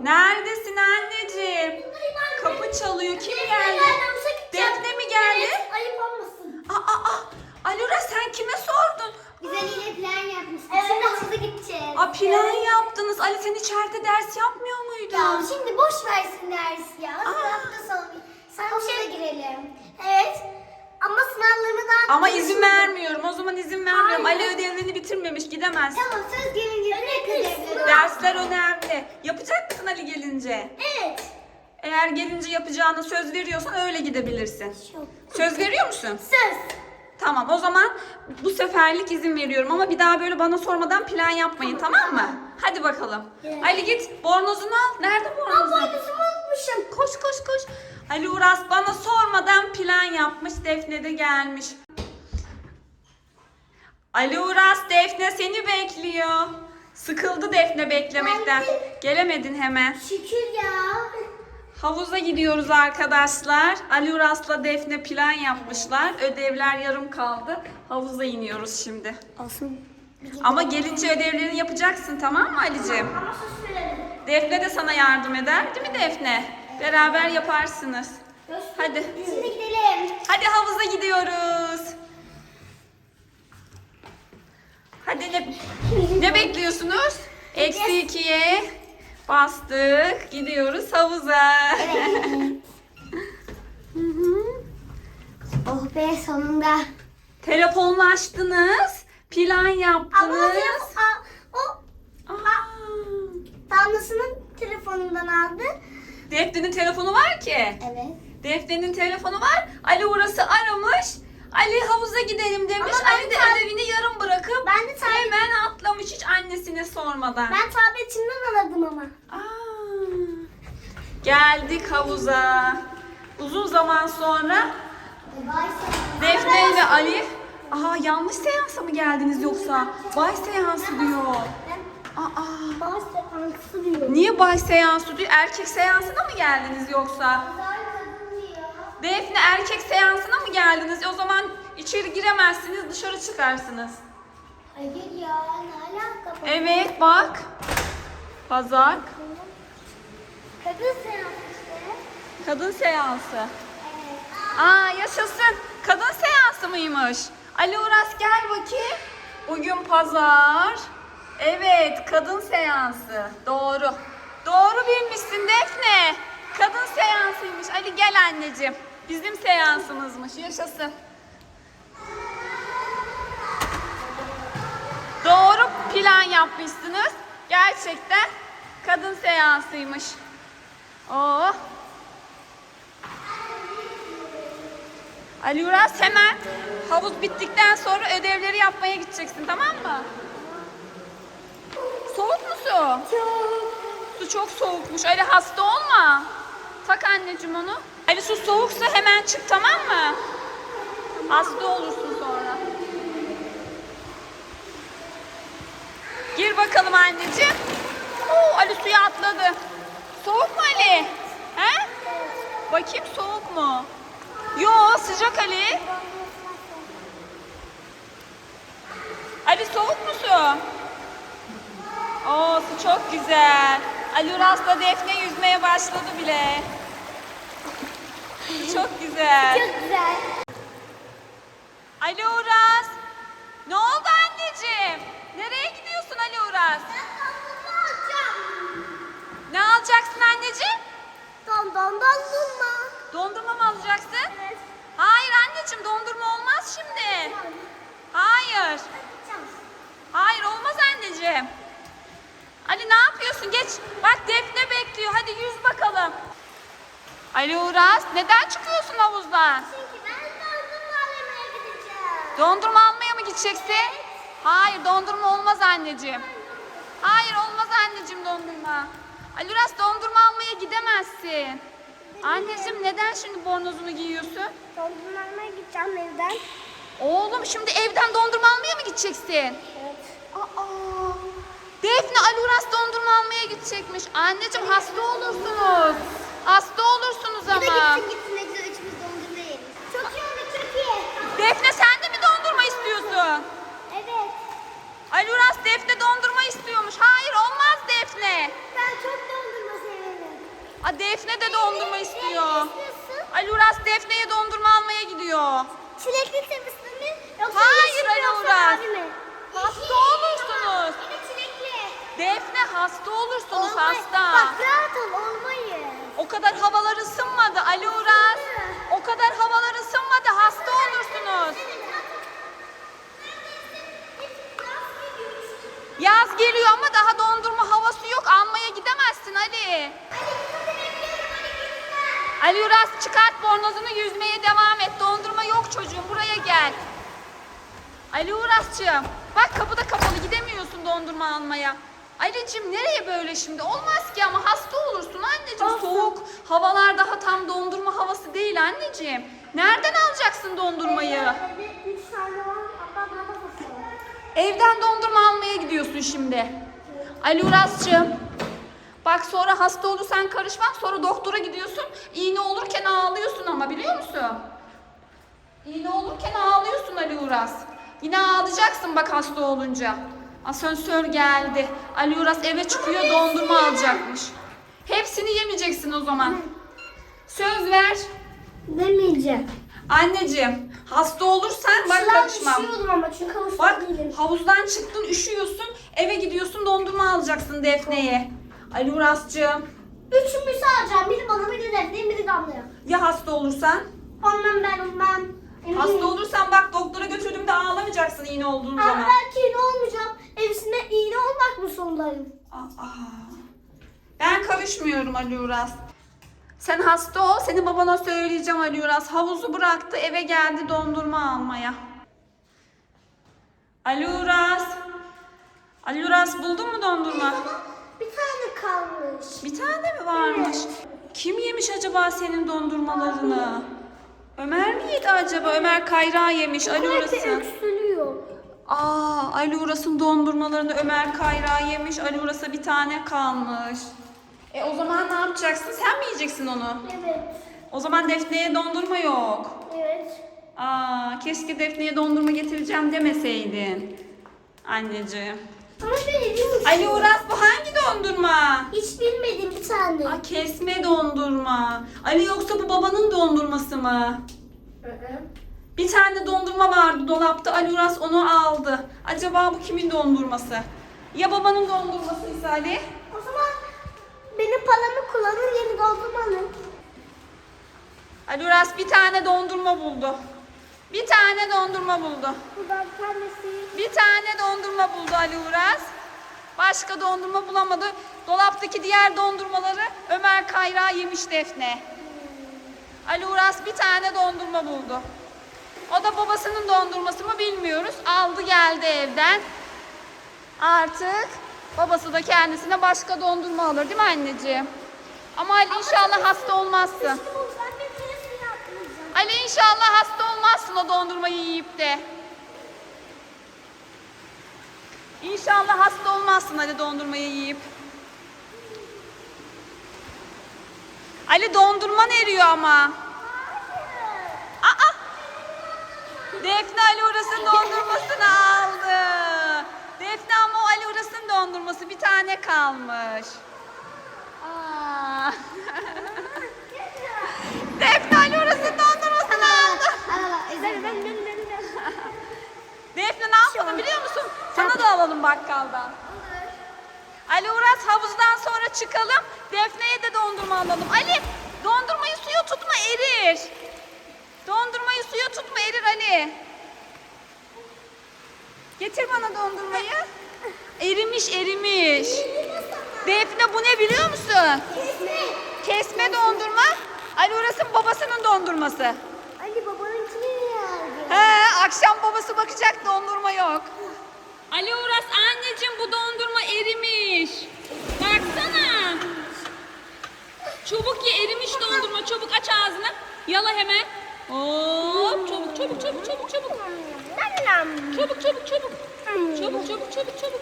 Neredesin anneciğim? Kapı çalıyor. Kim geldi? Defne mi geldi? Ayıp olmasın. Aa, aa, aa. Alura sen kime sordun? Biz Ali ile plan yapmıştık. Şimdi havuza gideceğiz. Aa, plan yaptınız. Ali sen içeride ders yapmıyor muydun? Ya şimdi boş versin ders ya. Aa. hafta sonu. Sen havuza girelim. Evet. Ama izin vermiyorum. O zaman izin vermiyorum. Hayır. Ali ödevini bitirmemiş. Gidemez. Tamam söz gelince bırakırız. Dersler önemli. Yapacak mısın Ali gelince? Evet. Eğer gelince yapacağına söz veriyorsan öyle gidebilirsin. Çok. Söz veriyor musun? Söz. Tamam o zaman bu seferlik izin veriyorum ama bir daha böyle bana sormadan plan yapmayın tamam, mı? Hadi bakalım. Evet. Ali git bornozunu al. Nerede bornozun? boynuzumu unutmuşum. Koş koş koş. Ali Uras bana sormadan plan yapmış. Defne de gelmiş. Ali Uras Defne seni bekliyor. Sıkıldı Defne beklemekten. Gelemedin hemen. Şükür ya. Havuza gidiyoruz arkadaşlar. Ali Uras'la Defne plan yapmışlar. Ödevler yarım kaldı. Havuza iniyoruz şimdi. Olsun. Ama gelince ödevlerini yapacaksın tamam mı Ali'ciğim? Ama verelim. Defne de sana yardım eder değil mi Defne? Beraber yaparsınız. Hadi. Şimdi gidelim. Hadi havuza gidiyoruz. Hadi ne, ne bekliyorsunuz? Eksi ikiye bastık. Gidiyoruz havuza. Hı hı. Oh be sonunda. Telefonlaştınız. Plan Ama yaptınız. Aa, o Damlasının telefonundan aldı. Defne'nin telefonu var ki. Evet. Defne'nin telefonu var. Ali Uras'ı aramış. Ali havuza gidelim demiş. Ama ben Ali de tar- ödevini yarım bırakıp Ben de tar- hemen atlamış hiç annesine sormadan. Ben tabletimden aradım ama. Aa, geldik havuza. Uzun zaman sonra Defne ile Ali. Aa yanlış seansa mı geldiniz yoksa? Bay seansı diyor. Aa. Bazı seansı diyor. Niye bay seansı diyor? Erkek seansına mı geldiniz yoksa? Defne erkek seansına mı geldiniz? O zaman içeri giremezsiniz, dışarı çıkarsınız. Hayır ya ne alaka? Evet bak. Pazar. Kadın seansı işte. Kadın seansı. Evet. Aa yaşasın. Kadın seansı mıymış? Ali Uras gel bakayım. Bugün pazar. Evet kadın seansı. Doğru. Doğru bilmişsin Defne. Kadın seansıymış. Ali gel anneciğim. Bizim seansımızmış. Yaşasın. Doğru plan yapmışsınız. Gerçekten kadın seansıymış. Oh. Ali Uras hemen havuz bittikten sonra ödevleri yapmaya gideceksin tamam mı? Soğuk mu su? Çok. Su çok soğukmuş. Ali hasta olma. Tak anneciğim onu. Ali su soğuksa hemen çık tamam mı? Hasta olursun sonra. Gir bakalım anneciğim. Oo, Ali suya atladı. Soğuk mu Ali? He? Bakayım soğuk mu? Yo sıcak Ali. Ali soğuk mu su? Oo su çok güzel. Ali Uras'la Defne yüzmeye başladı bile. Çok güzel. Çok güzel. Ali Uras. Ne oldu anneciğim? Nereye gidiyorsun Ali Uras? Ne alacaksın anneciğim? Don don dondurma. Dondurma mı alacaksın? Evet. Hayır anneciğim dondurma olmaz şimdi. Hayır. Hayır olmaz anneciğim. Ali ne yapıyorsun? Geç. Bak Defne bekliyor. Hadi yüz bakalım. Ali Uras neden çıkıyorsun havuzdan? Çünkü ben dondurma aramaya gideceğim. Dondurma almaya mı gideceksin? Hayır dondurma olmaz anneciğim. Hayır olmaz anneciğim dondurma. Ali Uras dondurma almaya gidemezsin. Anneciğim neden şimdi bornozunu giyiyorsun? Dondurma aramaya gideceğim evden. Oğlum şimdi evden dondurma almaya mı gideceksin? Evet. Aa, Defne Ali Uras dondurma almaya gidecekmiş. Anneciğim hasta olursunuz. Hasta olursunuz Ya da ama. gitsin gitsin ne güzel üçümüz dondurma yeriz. Çok iyi oldu çok iyi. Defne sen de mi dondurma istiyorsun? Evet. Ali Uras Defne dondurma istiyormuş. Hayır olmaz Defne. Ben çok dondurma seviyorum. Aa, Defne de dondurma istiyor. istiyorsun? Ali Uras Defne'ye dondurma almaya gidiyor. Çilekli temizli mi? Yoksa Hayır, Ali Uras. Hasta olursunuz. Yine çilekli. Defne hasta olursunuz Olmay- hasta. Bak rahat ol olmayız. O kadar havalar ısınmadı Ali Uras. O kadar havalar ısınmadı hasta olursunuz. Yaz geliyor ama daha dondurma havası yok. Almaya gidemezsin Ali. Ali Uras çıkart bornozunu yüzmeye devam et. Dondurma yok çocuğum buraya gel. Ali Uras'cığım bak kapı da kapalı gidemiyorsun dondurma almaya. Ali'cim nereye böyle şimdi? Olmaz ki ama hasta olursun anneciğim. Olsun. Soğuk havalar daha tam dondurma havası değil anneciğim. Nereden alacaksın dondurmayı? Evde üç tane var. Ablam bana basıyor. Evden dondurma almaya gidiyorsun şimdi. Ali Uras'cığım. Bak sonra hasta olursan karışmam. Sonra doktora gidiyorsun. İğne olurken ağlıyorsun ama biliyor musun? İğne olurken ağlıyorsun Ali Uras. Yine ağlayacaksın bak hasta olunca. Asansör geldi. Ali Uras eve çıkıyor dondurma alacakmış. Hepsini yemeyeceksin o zaman. Söz ver. Demeyeceğim. Anneciğim hasta olursan bak Sıla karışmam. ama çünkü havuzda Bak değilim. havuzdan çıktın üşüyorsun eve gidiyorsun dondurma alacaksın Defne'ye. Ali Uras'cığım Üçümüzü alacağım. Biri bana, biri Defne'ye, biri Damla'ya. ya hasta olursan? Ondan ben ondan. Hasta olursan bak doktora götürdüğümde ağlamayacaksın iğne olduğun Ama zaman. belki iğne olmayacağım. Evsinde iğne olmak mı zorundayım? Aa, ben karışmıyorum Ali Uras. Sen hasta ol, seni babana söyleyeceğim Ali Uras. Havuzu bıraktı, eve geldi dondurma almaya. Ali Uras. Ali Uras buldun mu dondurma? Bir tane kalmış. Bir tane mi varmış? Kim yemiş acaba senin dondurmalarını? Ömer mi yedi acaba? Ömer Kayra yemiş Ali Uras'ın. öksürüyor. Aa, Ali Uras'ın dondurmalarını Ömer Kayra yemiş. Ali Uras'a bir tane kalmış. E o zaman ne yapacaksın? Sen mi yiyeceksin onu? Evet. O zaman Defne'ye dondurma yok. Evet. Aa, keşke Defne'ye dondurma getireceğim demeseydin. Anneciğim. Ama ben yedim. Ali Uras bu hangi dondurma? Hiç bilmediğim bir tane. Aa, kesme dondurma. Ali yoksa bu babanın dondurması mı? Hı hı. Bir tane dondurma vardı dolapta. Ali Uras onu aldı. Acaba bu kimin dondurması? Ya babanın dondurmasıysa Ali? O zaman benim paramı kullanın yeni doldurmanın. Ali Uras bir tane dondurma buldu. Bir tane dondurma buldu. Buradan bir tanesi. Bir tane dondurma buldu Ali Uras. Başka dondurma bulamadı. Dolaptaki diğer dondurmaları Ömer Kayra yemiş Defne. Ali Uras bir tane dondurma buldu. O da babasının dondurması mı bilmiyoruz. Aldı geldi evden. Artık babası da kendisine başka dondurma alır değil mi anneciğim? Ama Ali inşallah hasta olmazsın. Ali inşallah hasta olmazsın o dondurmayı yiyip de. İnşallah hasta olmazsın Ali dondurmayı yiyip. Ali dondurman eriyor ama. Aa! Defne Ali Uras'ın dondurmasını aldı. Defne ama o Ali Uras'ın dondurması bir tane kalmış. Aa. Defne Ali Uras'ın dondurmasını aldı. Ben ben ben ben ben. Defne ne yapalım biliyor musun? Sana da alalım bakkaldan. Ali Uras havuzdan sonra çıkalım. Defne'ye de dondurma alalım. Ali dondurmayı suya tutma erir. Dondurmayı suya tutma erir Ali. Getir bana dondurmayı. Erimiş erimiş. Defne bu ne biliyor musun? Kesme dondurma. Ali Uras'ın babasının dondurması. Ali aldın? He, akşam babası bakacak dondurma yok. Ali Uras anneciğim bu dondurma erimiş. Baksana. Çabuk ye erimiş dondurma. Çabuk aç ağzını. Yala hemen. Hop çabuk çabuk çabuk çabuk çabuk. Çabuk çabuk çabuk. Çabuk çabuk çabuk çabuk.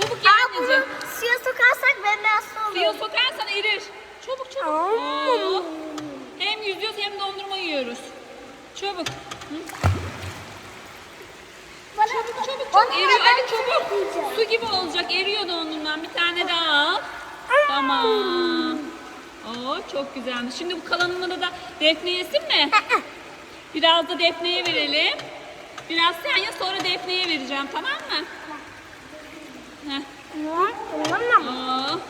Çabuk ye Aa, bunu anneciğim. suya sokarsak ben de hasta olurum. Suya sokarsan erir. Çabuk çabuk. Hop. Hem yüzüyoruz hem dondurma yiyoruz. Çabuk. Bana, Çabuk çabuk çabuk eriyor Ali çabuk. Su gibi olacak eriyor dondurman bir tane daha al. Tamam. Oo, çok güzelmiş. Şimdi bu kalanını da Defne yesin mi? Biraz da Defne'ye verelim. Biraz sen ye sonra Defne'ye vereceğim tamam mı? Heh. Tamam. Oo.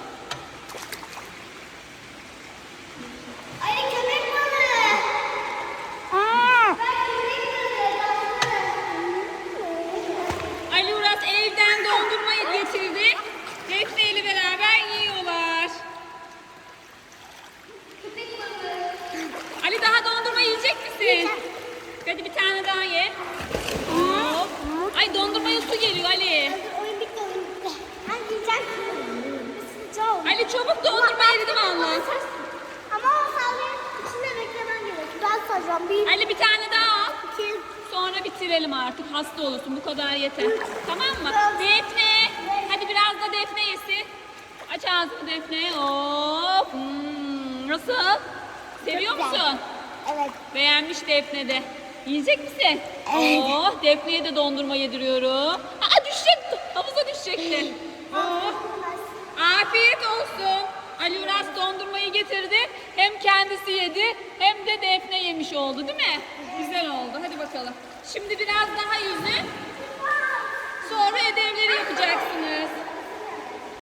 Ay köpek balığı. Bak köpek balığı. Ali Uras evden dondurmayı getirdi. Defne ile beraber yiyorlar. Köpek balığı. Ali daha dondurma yiyecek misin? Hadi bir tane daha ye. Hop. Ay dondurmaya su geliyor Ali. Oyun bitti oyun bitti. Hadi yiyeceksin. Çok. Ali çabuk dondurma eridi valla. Ama o sallayıp içinde beklemen sayacağım. Bir, Ali bir tane daha al. iki, Sonra bitirelim artık. Hasta olursun. Bu kadar yeter. Tamam mı? Defne. Hadi biraz da Defne yesin. Aç ağzını Defne. Hop. Hmm, nasıl? Seviyor Çok güzel. musun? Evet. Beğenmiş Defne de. Yiyecek misin? Evet. Oh, Defne'ye de dondurma yediriyorum. Aa düşecek. Havuza düşecekti. Oh. Afiyet olsun. Ali Uras dondurmayı getirdi. Hem kendisi yedi hem de Defne yemiş oldu değil mi? Güzel oldu. Hadi bakalım. Şimdi biraz daha yüzün. Sonra ödevleri yapacaksınız.